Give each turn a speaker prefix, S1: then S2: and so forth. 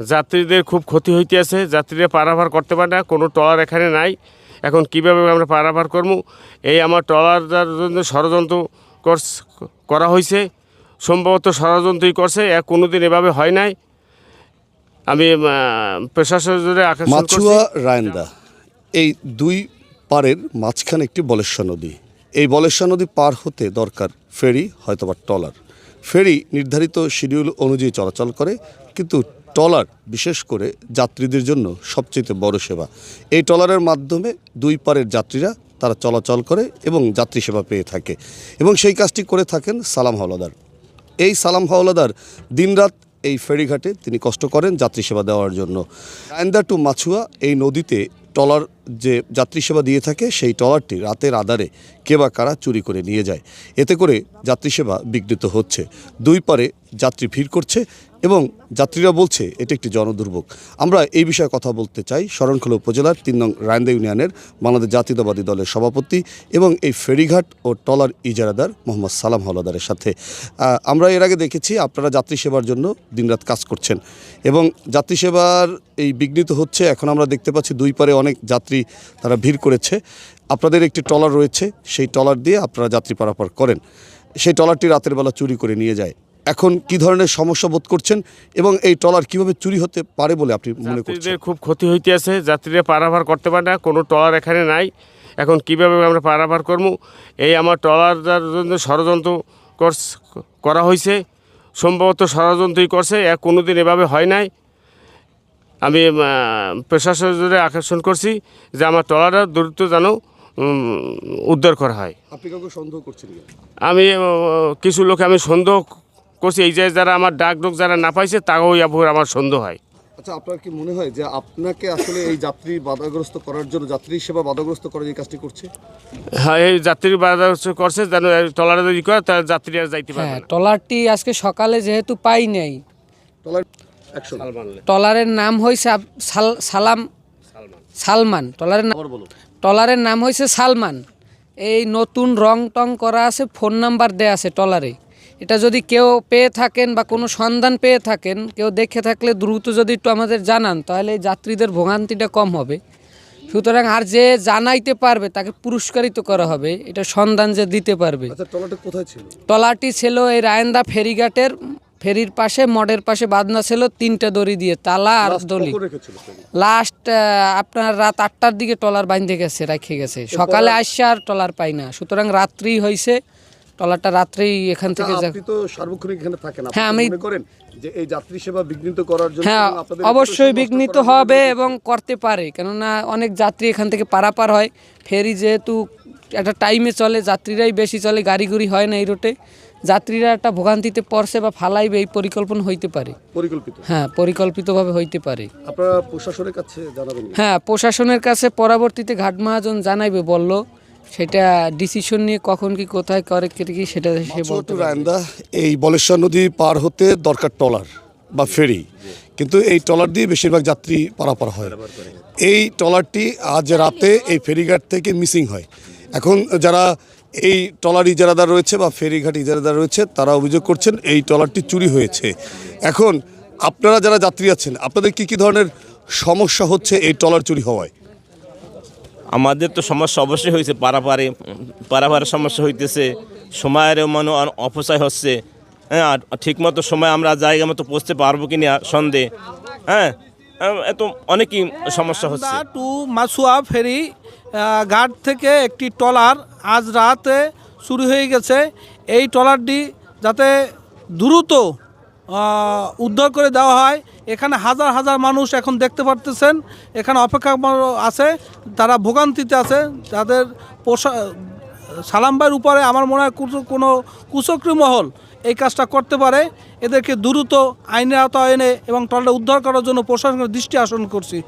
S1: যাত্রীদের খুব ক্ষতি হইতে হইতেছে যাত্রীরা পারাভার করতে পারে না, কোনো ট্রলার এখানে নাই। এখন কীভাবে আমরা পারাভার করব? এই আমার ট্রলার জন্য ষড়যন্ত্র করা হয়েছে সম্ভবত ষড়যন্ত্রই করছে এক কোনোদিন এভাবে হয় নাই। আমি প্রশাসনের
S2: মাছুয়া রায়ন্দা, এই দুই পারের মাঝখানে একটি বলেশ্বর নদী। এই বলেশ্বর নদী পার হতে দরকার ফেরি, হয়তোবা ট্রলার। ফেরি নির্ধারিত শিডিউল অনুযায়ী চলাচল করে, কিন্তু ট্রলার বিশেষ করে যাত্রীদের জন্য সবচেয়ে বড় সেবা। এই ট্রলারের মাধ্যমে দুই পারের যাত্রীরা তারা চলাচল করে এবং যাত্রী সেবা পেয়ে থাকে এবং সেই কাজটি করে থাকেন সালাম হাওলাদার। এই সালাম হাওলাদার দিনরাত এই ফেরিঘাটে তিনি কষ্ট করেন যাত্রী সেবা দেওয়ার জন্য। রায়ন্দা টু মাছুয়া এই নদীতে ট্রলার যে যাত্রী সেবা দিয়ে থাকে, সেই ট্রলারটি রাতের আধারে কে বা কারা চুরি করে নিয়ে যায়। এতে করে যাত্রী সেবা বিঘ্নিত হচ্ছে। দুই পারে যাত্রী ভিড় করছে এবং যাত্রীরা বলছে, এটি একটি জনদুর্ভোগ। আমরা এই বিষয়ে কথা বলতে চাই শরণখোলা উপজেলার তিন নং রায়ন্দা ইউনিয়নের বাংলাদেশ জাতীয়তাবাদী দলের সভাপতি এবং এই ফেরিঘাট ও ট্রলার ইজারাদার মোহাম্মদ সালাম হলাদারের সাথে। আমরা এর আগে দেখেছি, আপনারা যাত্রী সেবার জন্য দিনরাত কাজ করছেন এবং যাত্রী সেবার এই বিঘ্নিত হচ্ছে। এখন আমরা দেখতে পাচ্ছি দুই পারে অনেক যাত্রী তারা ভিড় করেছে। আপনাদের একটি ট্রলার রয়েছে, সেই ট্রলার দিয়ে আপনারা যাত্রী পারাপার করেন। সেই ট্রলারটি রাতের বেলা চুরি করে নিয়ে যায়। এখন কি ধরনের সমস্যা বোধ করছেন এবং এই ট্রলার কীভাবে চুরি হতে পারে বলে আপনি মনে করছেন?
S1: খুব ক্ষতি হইতে আছে, যাত্রীরা পারাভার করতে পারে না, কোনো ট্রলার এখানে নাই। এখন কীভাবে আমরা পারাভার করব? এই আমার ট্রলার জন্য ষড়যন্ত্র করা হয়েছে সম্ভবত ষড়যন্ত্রই করছে এক কোনোদিন এভাবে হয় নাই। আমি প্রশাসনের আকর্ষণ করছি যে আমার ট্রলারটা দ্রুত যেন উদ্ধার করা হয়।
S2: আপনি কাউকে সন্দেহ করছেন
S1: আমি কিছু লোক আমি সন্দেহ করছি এই যে যারা আমার ডাক ডোক যারা না পাইছে তাও আপুর আমার সন্দেহ হয়।
S2: আচ্ছা আপনার কি মনে হয় যে আপনাকে আসলে এই যাত্রী বাধাগ্রস্ত করার জন্য যাত্রী সেবা বাধাগ্রস্ত করার এই কাজটি করছে?
S1: হ্যাঁ এই যাত্রী বাধা করছে যেন টলারে যদি করে তাহলে যাত্রী আর যাইতে পারবে
S3: হ্যাঁ ট্রলারটি আজকে সকালে যেহেতু পাই নাই
S2: ট্রলার
S3: ট্রলারের নাম হয়েছে সাল- সালাম সালমান।
S2: আবার
S3: ট্রলারের নাম হয়েছে সালমান। এই নতুন রং টং করা আছে ফোন নাম্বার দেয়া আছে ট্রলারে এটা যদি কেউ পেয়ে থাকেন বা কোনো সন্ধান পেয়ে থাকেন কেউ দেখে থাকলে দ্রুত যদি একটু আমাদের জানান তাহলে এই যাত্রীদের ভোগান্তিটা কম হবে। সুতরাং আর যে জানাইতে পারবে তাকে পুরস্কারিত করা হবে। এটা সন্ধান যে দিতে পারবে।
S2: আচ্ছা ট্রলারটা কোথায় ছিল?
S3: ট্রলারটি ছিল এই রায়ন্দা ফেরিঘাটের ফেরির পাশে মডের পাশে বাঁধনা ছিল তিনটা দড়ি দিয়ে তালা আর দলি? লাস্ট আপনার রাত আটটার দিকে ট্রলার বাইন্ধে গেছে রেখে গেছে। সকালে আসছে আর ট্রলার পাই না। সুতরাং রাত্রি হয়েছে ট্রলারটা রাত্রেই এখান থেকে
S2: আচ্ছা, আপনি তো সার্বক্ষণিক এখানে থাকেন।
S3: হ্যাঁ, আমি-
S2: করেন যে এই যাত্রী সেবা বিঘ্নিত করার জন্য
S3: হ্যাঁ অবশ্যই বিঘ্নিত হবে এবং করতে পারে। কেননা অনেক যাত্রী এখান থেকে পারাপার হয়। ফেরি যেহেতু একটা টাইমে চলে যাত্রীরাই বেশি চলে গাড়ি গুড়ি হয় না এই রোটে যাত্রীরা একটা ভোগান্তিতে পড়ছে বা ফালাইবে এই পরিকল্পনা হইতে পারে।
S2: পরিকল্পিত?
S3: হ্যাঁ পরিকল্পিতভাবে হইতে পারে।
S2: আপনারা প্রশাসনের কাছে জানাবেন
S3: হ্যাঁ প্রশাসনের কাছে পরবর্তীতে ঘাট মহাজন জানাইবে বলল সেটা ডিসিশন নিয়ে কখন কি কোথায় করে কে কি সেটা সে বলতে
S2: রায়ন্দা এই বলেশ্বর নদী পার হতে দরকার ট্রলার বা ফেরি। কিন্তু এই ট্রলার দিয়ে বেশিরভাগ যাত্রী পারাপার হয়। এই ট্রলারটি আজ রাতে এই ফেরিঘাট থেকে মিসিং হয়। এখন যারা এই ট্রলার ইজারাদার রয়েছে বা ফেরিঘাট ইজারাদার রয়েছে তারা অভিযোগ করছেন এই ট্রলারটি চুরি হয়েছে। এখন আপনারা যারা যাত্রী আছেন আপনাদের কি কি ধরনের সমস্যা হচ্ছে এই ট্রলার চুরি হওয়ায়?
S4: আমাদের তো সমস্যা অবশ্যই হয়েছে পারাপারে পারাপারের সমস্যা হইতেছে সময়ের মানে অপচয় হচ্ছে। হ্যাঁ আর ঠিকমতো সময় আমরা জায়গা মতো পৌঁছতে পারব কি না সন্দেহ। হ্যাঁ এত অনেকই সমস্যা হচ্ছে।
S5: টু মাসুয়া ফেরি ঘাট থেকে একটি ট্রলার আজ রাতে শুরু হয়ে গেছে। এই ট্রলারটি যাতে দ্রুত উদ্ধার করে দেওয়া হয়, এখানে হাজার হাজার মানুষ এখন দেখতে পারতেছেন। এখানে অপেক্ষা আছে, তারা ভোগান্তিতে আছে, তাদের পোষা সালামবার উপরে আমার মনে হয় কোনো- কুচক্রী মহল এই কাজটা করতে পারে। এদেরকে দ্রুত আইনের আওতায় এনে এবং ট্রলারটা উদ্ধার করার জন্য প্রশাসনের দৃষ্টি আকর্ষণ করছি।